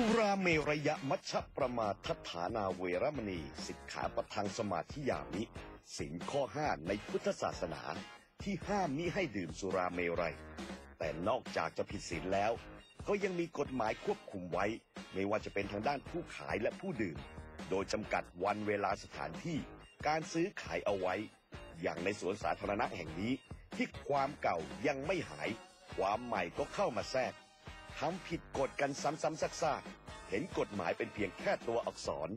สุราเมรยะมัชประมาทฐานาเวรมณี สิกขาประทังสมาธิยามิสินข้อห้าในพุทธศาสนาที่ห้ามมิให้ดื่มสุราเมรัย แต่นอกจากจะผิดศีลแล้ว ก็ยังมีกฎหมายควบคุมไว้ ไม่ว่าจะเป็นทางด้านผู้ขายและผู้ดื่ม โดยจำกัดวันเวลาสถานที่ การซื้อขายเอาไว้ อย่างในสวนสาธารณะแห่งนี้ ที่ความเก่ายังไม่หาย ความใหม่ก็เข้ามาแทรก ทำผิดกฎกันซ้ำๆซากๆ เห็นกฎหมายเป็นเพียงแค่ตัวอักษร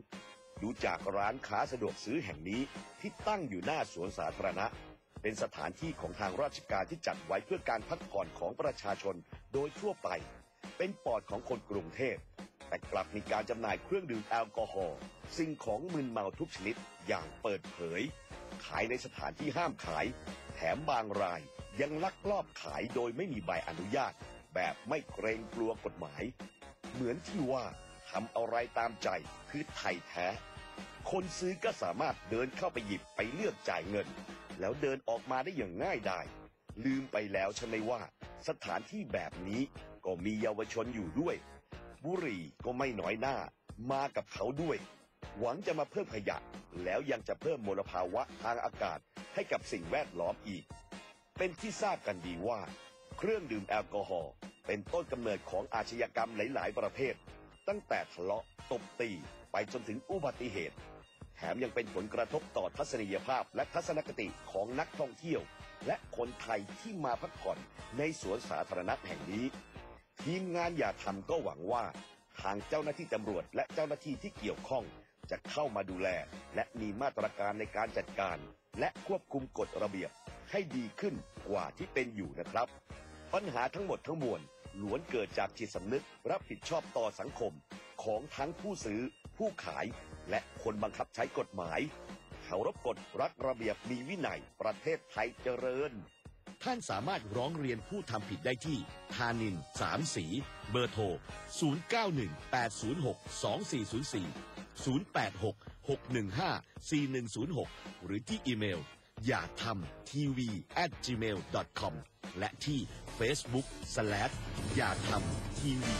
ดูจากร้านค้าสะดวกซื้อแห่งนี้ที่ตั้งอยู่หน้าสวนสาธารณะ เป็นสถานที่ของทางราชการที่จัดไว้เพื่อการพักผ่อนของประชาชนโดยทั่วไป เป็นปอดของคนกรุงเทพ แต่กลับมีการจำหน่ายเครื่องดื่มแอลกอฮอล์สิ่งของมึนเมาทุกชนิดอย่างเปิดเผย ขายในสถานที่ห้ามขาย แถมบางรายยังลักลอบขายโดยไม่มีใบอนุญาต แบบไม่เกรงกลัวกฎหมาย เหมือนที่ว่าทำอะไรตามใจคือไทยแท้ คนซื้อก็สามารถเดินเข้าไปหยิบไปเลือกจ่ายเงิน แล้วเดินออกมาได้อย่างง่ายดายลืมไปแล้วใช่ไหมว่า สถานที่แบบนี้ก็มีเยาวชนอยู่ด้วย บุรีก็ไม่น้อยหน้า มากับเขาด้วย หวังจะมาเพิ่มขยะ แล้วยังจะเพิ่มมลภาวะทางอากาศให้กับสิ่งแวดล้อมอีก เป็นที่ทราบกันดีว่า เครื่องดื่มแอลกอฮอล์เป็นต้นกำเนิดของอาชญากรรมหลาย ๆ ประเภท ตั้งแต่ทะเลาะตบตีไปจนถึงอุบัติเหตุ แถมยังเป็นผลกระทบต่อทัศนียภาพและทัศนคติของนักท่องเที่ยว และคนไทยที่มาพักผ่อนในสวนสาธารณะแห่งนี้ ทีมงานอย่าทำก็หวังว่า ทางเจ้าหน้าที่ตำรวจและเจ้าหน้าที่ที่เกี่ยวข้อง จะเข้ามาดูแล และมีมาตรการในการจัดการ และควบคุมกฎระเบียบให้ดีขึ้นกว่าที่เป็นอยู่นะครับ ปัญหาทั้งหมดทั้งมวลล้วนเกิดจากจิตสำนึกรับผิดชอบต่อสังคมของทั้งผู้ซื้อ ผู้ขาย และคนบังคับใช้กฎหมายเคารพกฎรักระเบียบมีวินัยประเทศไทยเจริญ ท่านสามารถร้องเรียนผู้ทำผิดได้ที่ธานินสามสี เบอร์โทร 0918062404 086-615-4106 หรือที่อีเมล อย่าทำทีวี at gmail com และที่ Facebook/ อย่าทำทีวี